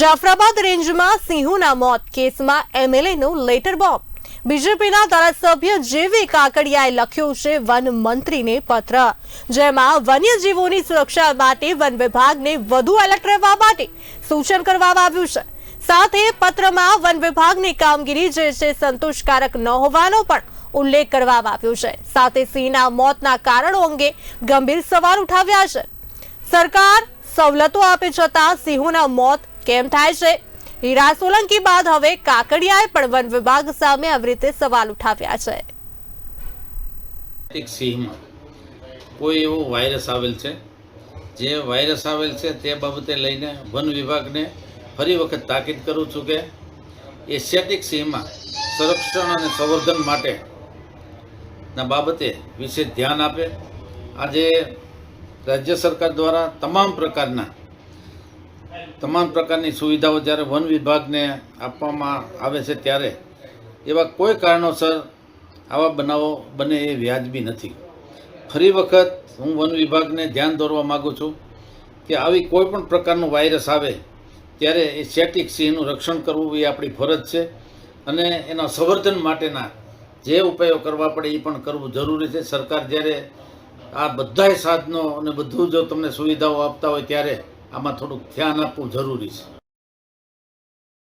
જાફરાબાદ રેન્જમાં સિંહુના મોત કેસમાં એમએલએનું લેટર બોમ્બ. બીજેપીના ધારાસભ્ય જેવી કાકડિયાએ લખ્યું છે, વન મંત્રીને પત્ર. જેમાં વન્યજીવોની સુરક્ષા માટે વન વિભાગને વધુ એલર્ટ રહેવા માટે સૂચન કરવામાં આવ્યું છે. સાથે પત્રમાં વન વિભાગની કામગીરી જે છે, સંતોષકારક ન હોવાનો પણ ઉલ્લેખ કરવામાં આવ્યો છે. સાથે સિંહના મોતના કારણો અંગે ગંભીર સવાલ ઉઠાવ્યા છે. સરકાર સવલતો આપે છતાં સિંહોના મોત કેમ થાય છે? હીરા સોલંકી બાદ હવે કાકડિયાએ પણ વન વિભાગ સામે આવી રીતે સવાલ ઉઠાવ્યા છે. કોઈ એવો વાયરસ આવેલ છે? જે વાયરસ આવેલ છે તે બાબતે લઈને વન વિભાગને ફરી વખત તાકીદ કરું છું કે એશિયાટિક સિંહમાં સંરક્ષણ અને સંવર્ધન માટે ના બાબતે વિશેષ ધ્યાન આપે. આજે રાજ્ય સરકાર દ્વારા તમામ પ્રકારના તમામ પ્રકારની સુવિધાઓ જ્યારે વન વિભાગને આપવામાં આવે છે ત્યારે, એવા કોઈ કારણોસર આવા બનાવો બને એ વ્યાજબી નથી. ફરી વખત હું વન વિભાગને ધ્યાન દોરવા માગું છું કે આવી કોઈ પણ પ્રકારનો વાયરસ આવે, ત્યારે એ સેટિક સિંહનું રક્ષણ કરવું એ આપણી ફરજ છે અને એના સંવર્ધન માટેના જે ઉપાયો કરવા પડે એ પણ કરવું જરૂરી છે. સરકાર જ્યારે આ બધાય સાધનો અને બધું જો તમને સુવિધાઓ આપતા હોય ત્યારે આમાં થોડુંક ધ્યાન આપવું જરૂરી છે.